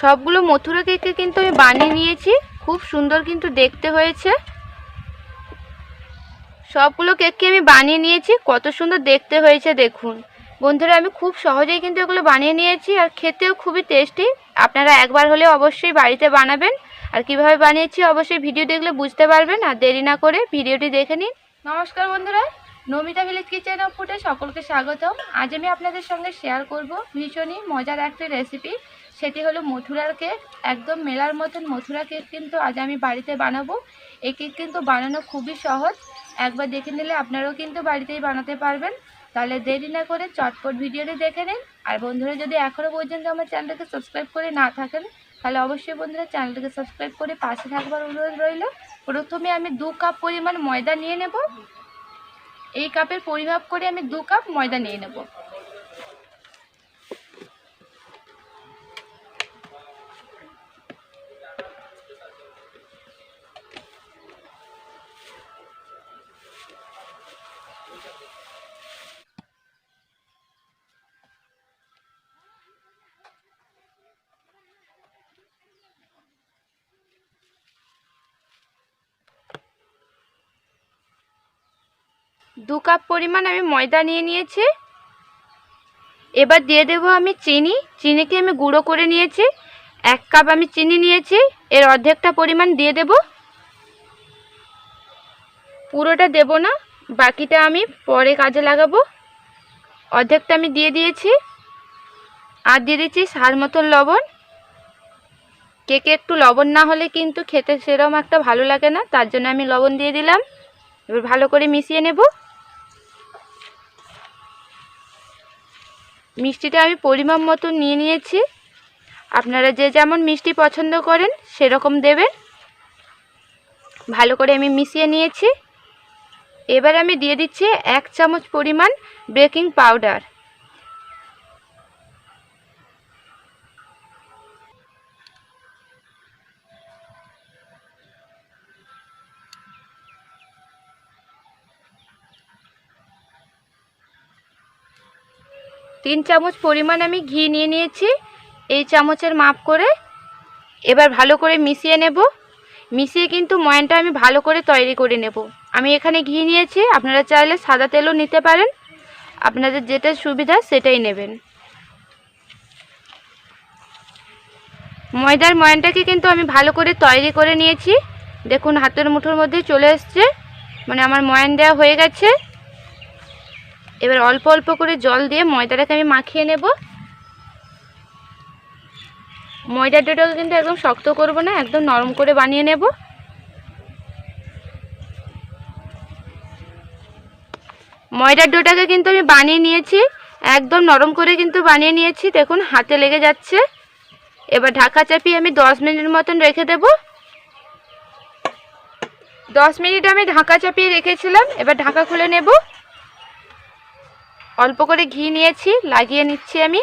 সবগুলো মথুরা কেককে কিন্তু আমি বানিয়ে নিয়েছি। খুব সুন্দর কিন্তু দেখতে হয়েছে। সবগুলো কেককে আমি বানিয়ে নিয়েছি। কত সুন্দর দেখতে হয়েছে দেখুন। বন্ধুরা, আমি খুব সহজেই কিন্তু এগুলো বানিয়ে নিয়েছি আর খেতেও খুবই টেস্টি। আপনারা একবার হলে অবশ্যই বাড়িতে বানাবেন। আর কীভাবে বানিয়েছি অবশ্যই ভিডিও দেখলে বুঝতে পারবেন। আর দেরি না করে ভিডিওটি দেখে নিন। নমস্কার বন্ধুরা, নমিতা ভিলেজ কিচেন অফ ফুটে সকলকে স্বাগতম। আজ আমি আপনাদের সঙ্গে শেয়ার করব ভীষণই মজার একটি রেসিপি সেটি হলো মথুরার কেক। একদম মেলার মতন মথুরা কেক কিন্তু আজ আমি বাড়িতে বানাবো। এই কেক কিন্তু বানানো খুবই সহজ। একবার দেখে নিলে আপনারাও কিন্তু বাড়িতেই বানাতে পারবেন। তাহলে দেরি না করে চটপট ভিডিওটি দেখে নিন। আর বন্ধুরা, যদি এখনও পর্যন্ত আমার চ্যানেলটাকে সাবস্ক্রাইব করে না থাকেন, তাহলে অবশ্যই বন্ধুরা চ্যানেলটাকে সাবস্ক্রাইব করে পাশে থাকবার অনুরোধ রইল। প্রথমে আমি দু কাপ পরিমাণ ময়দা নিয়ে নেব। এই কাপের পরিমাপ করে আমি দু কাপ ময়দা নিয়ে নেব। দু কাপ পরিমাণ আমি ময়দা নিয়ে নিয়েছি। এবার দিয়ে দেবো আমি চিনি। চিনিকে আমি গুঁড়ো করে নিয়েছি। এক কাপ আমি চিনি নিয়েছি। এর অর্ধেকটা পরিমাণ দিয়ে দেব। পুরোটা দেব না, বাকিটা আমি পরে কাজে লাগাবো। অর্ধেকটা আমি দিয়ে দিয়েছি। আর দিয়ে দিচ্ছি সার মতন লবণ। কেকে একটু লবণ না হলে কিন্তু খেতে সেরকম একটা ভালো লাগে না, তার জন্য আমি লবণ দিয়ে দিলাম। এবার ভালো করে মিশিয়ে নেব। মিষ্টিটা আমি পরিমাণ মতো নিয়ে নিয়েছি। আপনারা যে যেমন মিষ্টি পছন্দ করেন, সেরকম দেবেন। ভালো করে আমি মিশিয়ে নিয়েছি। এবার আমি দিয়ে দিচ্ছি এক চামচ পরিমাণ বেকিং পাউডার। তিন চামচ পরিমাণ আমি ঘি নিয়ে নিয়েছি। এই চামচের মাপ করে এবার ভালো করে মিশিয়ে নেব। মিশিয়ে কিন্তু ময়ানটা আমি ভালো করে তৈরি করে নেব। আমি এখানে ঘি নিয়েছি, আপনারা চাইলে সাদা তেলও নিতে পারেন। আপনাদের যেটা সুবিধা সেটাই নেবেন। ময়দার ময়ানটাকে কিন্তু আমি ভালো করে তৈরি করে নিয়েছি। দেখুন, হাতের মুঠোর মধ্যে চলে এসছে। মানে আমার ময়ান দেওয়া হয়ে গেছে। এবার অল্প অল্প করে জল দিয়ে ময়দাটাকে আমি মাখিয়ে নেব। ময়দার ডোটাকে কিন্তু একদম শক্ত করব না, একদম নরম করে বানিয়ে নেব। ময়দার ডোটাকে কিন্তু আমি বানিয়ে নিয়েছি, একদম নরম করে কিন্তু বানিয়ে নিয়েছি। দেখুন, হাতে লেগে যাচ্ছে। এবার ঢাকা চাপিয়ে আমি দশ মিনিট মতন রেখে দেব। দশ মিনিট আমি ঢাকা চাপিয়ে রেখেছিলাম, এবার ঢাকা খুলে নেব। অল্প করে ঘি নিয়েছি, লাগিয়ে নিচ্ছি আমি।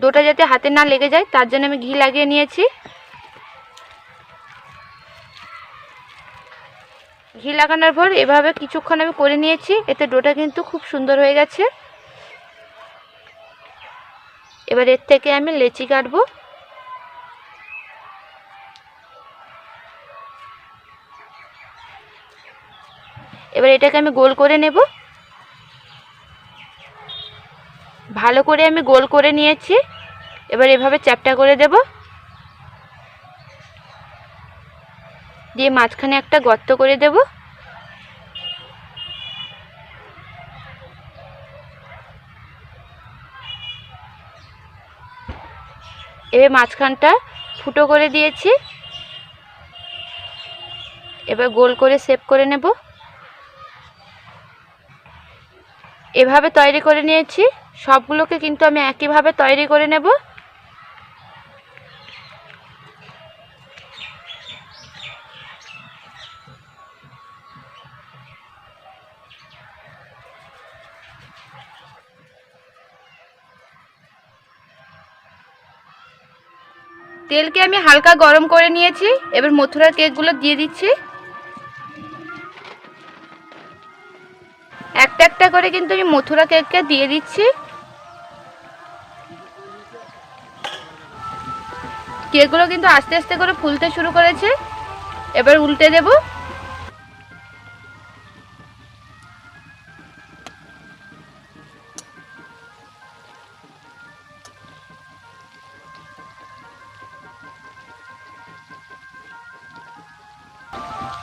ডোটা যাতে হাতে না লেগে যায়, তার জন্য আমি ঘি লাগিয়ে নিয়েছি। ঘি লাগানোর পর এভাবে কিছুক্ষণ আমি করে নিয়েছি, এতে ডোটা কিন্তু খুব সুন্দর হয়ে গেছে। এবার এর থেকে আমি লেচি কাটবো। এবার এটাকে আমি গোল করে নেব। ভালো করে আমি গোল করে নিয়েছি। এবার এভাবে চ্যাপটা করে দেব। দিয়ে মাঝখানে একটা গর্ত করে দেব। এবার মাঝখানটা ফুটো করে দিয়েছি। এবার গোল করে সেভ করে নেব। এভাবে তৈরি করে নিয়েছি। সবগুলোকে কিন্তু আমি একইভাবে তৈরি করে নেব। তেলকে আমি হালকা গরম করে নিয়েছি। এবার মথুরার কেকগুলো দিয়ে দিচ্ছি। একটা একটা করে কিন্তু আমি মথুরা কেককে দিয়ে দিচ্ছি। কেকগুলো কিন্তু আস্তে আস্তে করে ফুলতে শুরু করেছে। এবার উল্টে দেব।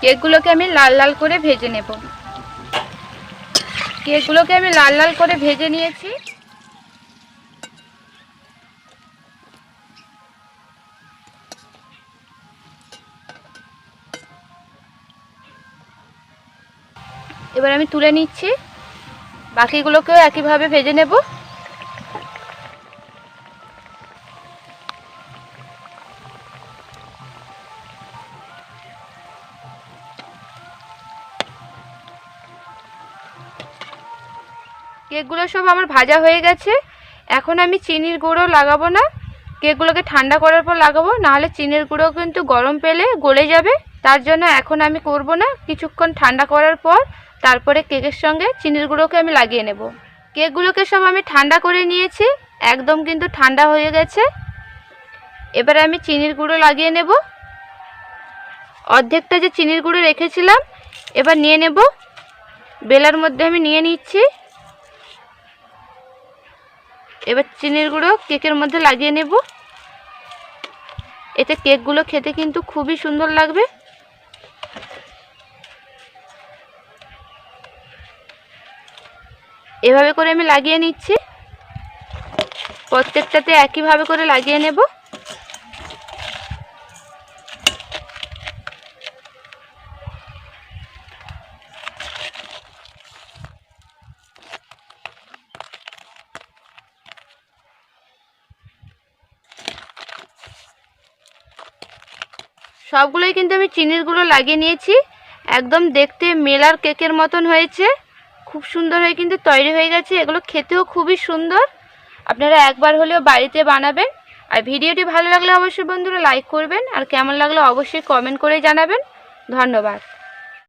কেকগুলোকে আমি লাল লাল করে ভেজে নেব। কেকগুলোকে আমি লাল লাল করে ভেজে নিয়েছি। এবার আমি তুলে নিচ্ছি। বাকিগুলোকেও একইভাবে ভেজে নেব। কেকগুলো সব আমার ভাজা হয়ে গেছে। এখন আমি চিনির গুঁড়ো লাগাবো না। কেকগুলোকে ঠান্ডা করার পর লাগাবো, নাহলে চিনির গুঁড়ো কিন্তু গরম পেলে গলে যাবে। তার জন্য এখন আমি করব না, কিছুক্ষণ ঠান্ডা করার পর তারপরে কেকের সঙ্গে চিনির গুঁড়োকে আমি লাগিয়ে নেব। কেকগুলোকে সব আমি ঠান্ডা করে নিয়েছি, একদম কিন্তু ঠান্ডা হয়ে গেছে। এবার আমি চিনির গুঁড়ো লাগিয়ে নেব। অর্ধেকটা যে চিনির গুঁড়ো রেখেছিলাম, এবার নিয়ে নেব। বেলার মধ্যে আমি নিয়ে নিচ্ছি। এবার চিনির গুঁড়ো কেকের মধ্যে লাগিয়ে নেব। এতে কেকগুলো খেতে কিন্তু খুবই সুন্দর লাগবে। এভাবে করে আমি লাগিয়ে নিচ্ছি। প্রত্যেকটাতে একইভাবে করে লাগিয়ে নেব। সবগুলোই কিন্তু আমি চিনিরগুলো লাগিয়ে নিয়েছি। একদম দেখতে মেলার কেকের মতন হয়েছে। খুব সুন্দর হয়ে কিন্তু তৈরি হয়ে গেছে। এগুলো খেতেও খুবই সুন্দর। আপনারা একবার হলেও বাড়িতে বানাবেন। আর ভিডিওটি ভালো লাগলে অবশ্যই বন্ধুরা লাইক করবেন। আর কেমন লাগলে অবশ্যই কমেন্ট করে জানাবেন। ধন্যবাদ।